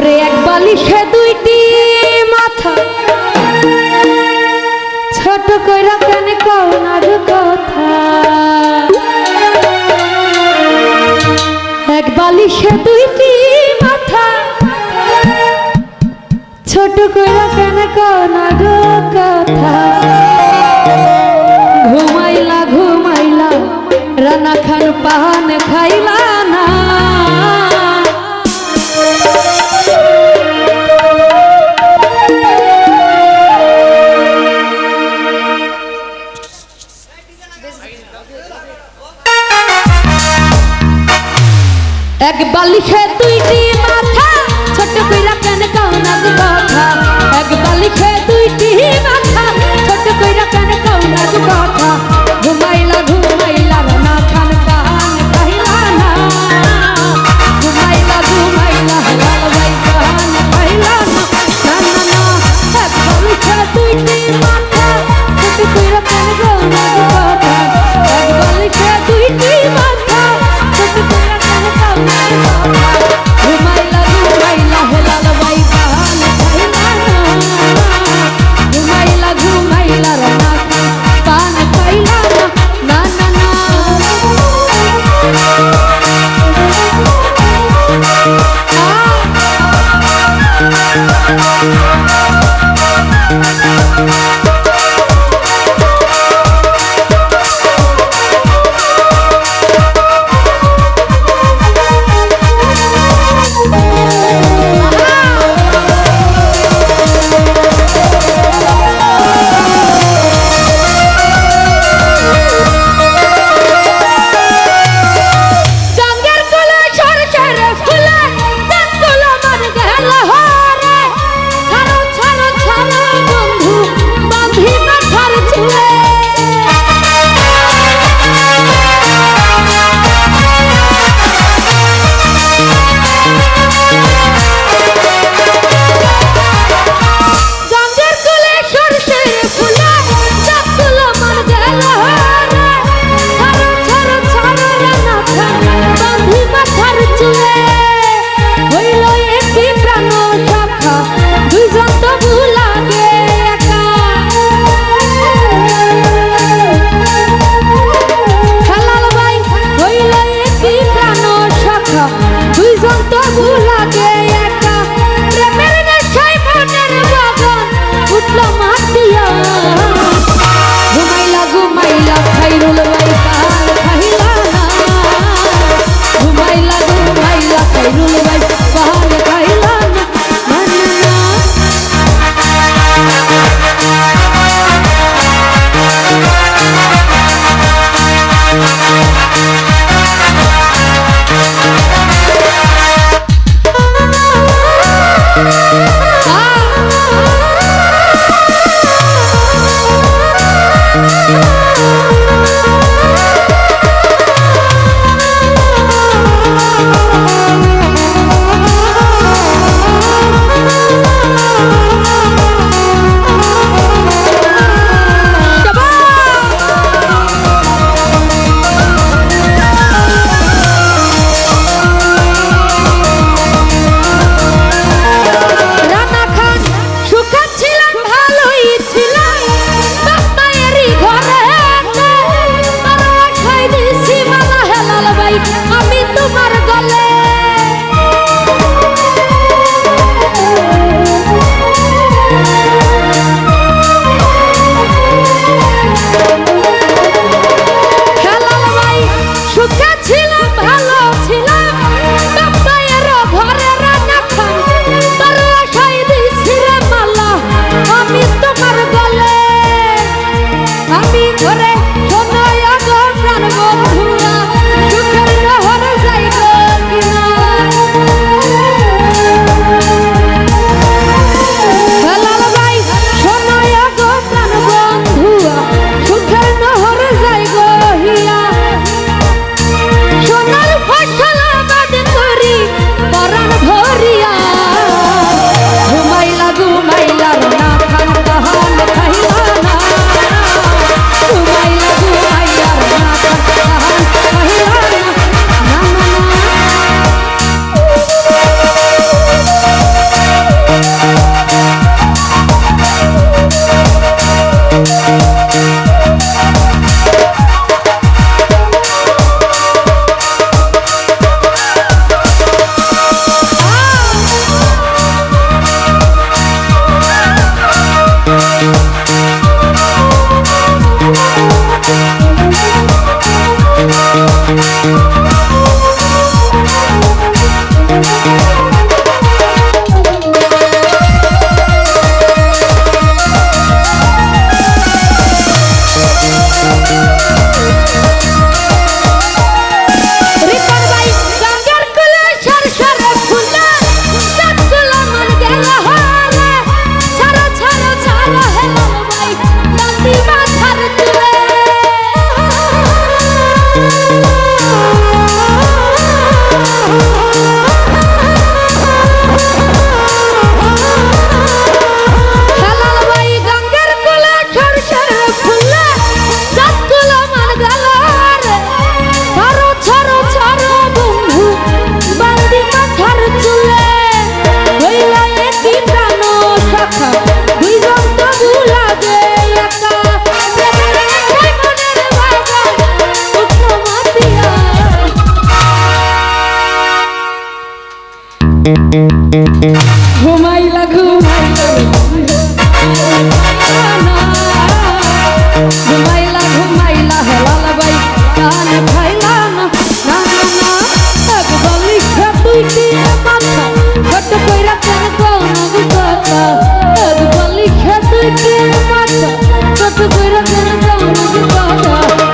ওরে এক বালিশে দুইটি মাথা। ছোট কইরা কেন কনার কথা? এক বালিশে দুইটি মাথা। ছোট কইরা কেন কনার কথা? ঘুমাইলা ঘুমাইলা রানা খান পাহান খাইলা। এক বালিশে তুই নিয়ে corre. ঘুমাইলা ঘুমাইলা ঘুমাইলা ঘুমাইলা, হেলালা বাই, কানে খাইলা না না না না। একবার লিখা তুই কি মাথা হট কইরা কেন কোন কথা। একবার লিখা তুই কি মাথা হট কইরা কেন কোন কথা।